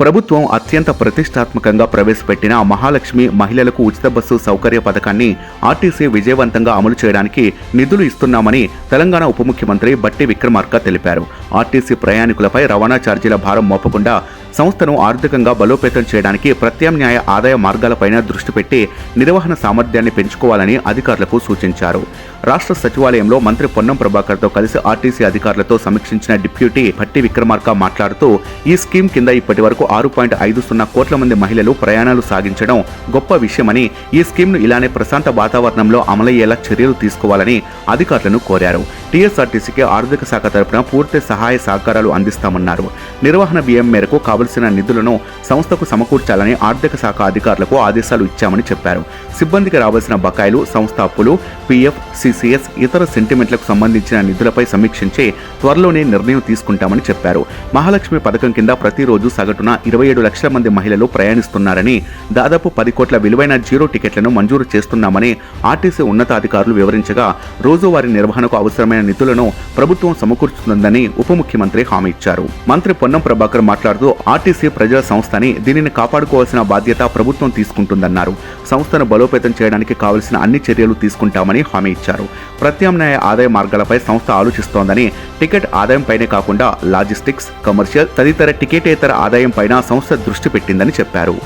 ప్రభుత్వం అత్యంత ప్రతిష్టాత్మకంగా ప్రవేశపెట్టిన మహాలక్ష్మి మహిళలకు ఉచిత బస్సు సౌకర్య పథకాన్ని ఆర్టీసీ విజయవంతంగా అమలు చేయడానికి నిధులు ఇస్తున్నామని తెలంగాణ ఉప ముఖ్యమంత్రి బట్టి విక్రమార్క తెలిపారు. ఆర్టీసీ ప్రయాణికులపై రవాణా ఛార్జీల భారం మోపకుండా సంస్థను ఆర్థికంగా బలోపేతం చేయడానికి ప్రత్యామ్నాయ ఆదాయ మార్గాలపైన దృష్టి పెట్టి నిర్వహణ సామర్థ్యాన్ని పెంచుకోవాలని అధికారులకు సూచించారు. రాష్ట్ర సచివాలయంలో మంత్రి పొన్నం ప్రభాకర్తో కలిసి ఆర్టీసీ అధికారులతో సమీక్షించిన డిప్యూటీ భట్టి విక్రమార్క మాట్లాడుతూ ఈ స్కీమ్ కింద ఇప్పటి వరకు ఆరు పాయింట్ ఐదు సున్నా కోట్ల మంది మహిళలు ప్రయాణాలు సాగించడం గొప్ప విషయమని ఈ స్కీమ్ను ఇలానే ప్రశాంత వాతావరణంలో అమలయ్యేలా చర్యలు తీసుకోవాలని అధికారులను కోరారు. టీఎస్ఆర్టీసీకి ఆర్థిక శాఖ తరపున పూర్తి సహాయ సహకారాలు అందిస్తామన్నారు. నిర్వహణ వ్యయం మేరకు కావలసిన నిధులను సంస్థకు సమకూర్చాలని ఆర్థిక శాఖ అధికారులకు ఆదేశాలు ఇచ్చామని చెప్పారు. సిబ్బందికి రావాల్సిన బకాయిలు సంస్థ అప్పులు పీఎఫ్ సిసిఎస్ ఇతర సెంటిమెంట్లకు సంబంధించిన నిధులపై సమీక్షించి త్వరలోనే నిర్ణయం తీసుకుంటామని చెప్పారు. మహాలక్ష్మి పథకం కింద ప్రతిరోజు సగటున ఇరవై ఏడు లక్షల మంది మహిళలు ప్రయాణిస్తున్నారని దాదాపు పది కోట్ల విలువైన జీరో టికెట్లను మంజూరు చేస్తున్నామని ఆర్టీసీ ఉన్నతాధికారులు వివరించగా రోజువారీ నిర్వహణకు అవసరమైన నిధులను ప్రభుత్వం సమకూర్చుతుందని ఉప ముఖ్యమంత్రి హామీ ఇచ్చారు. మంత్రి పొన్నం ప్రభాకర్ మాట్లాడుతూ ఆర్టీసీ ప్రజల సంస్థని దీనిని కాపాడుకోవాల్సిన బాధ్యత ప్రభుత్వం తీసుకుంటుందన్నారు. సంస్థను బలోపేతం చేయడానికి కావలసిన అన్ని చర్యలు తీసుకుంటామని హామీ ఇచ్చారు. ప్రత్యామ్నాయ ఆదాయ మార్గాలపై సంస్థ ఆలోచిస్తోందని టికెట్ ఆదాయంపైనే కాకుండా లాజిస్టిక్స్ కమర్షియల్ తదితర టికెటేతర ఆదాయంపైన సంస్థ దృష్టి పెట్టిందని చెప్పారు.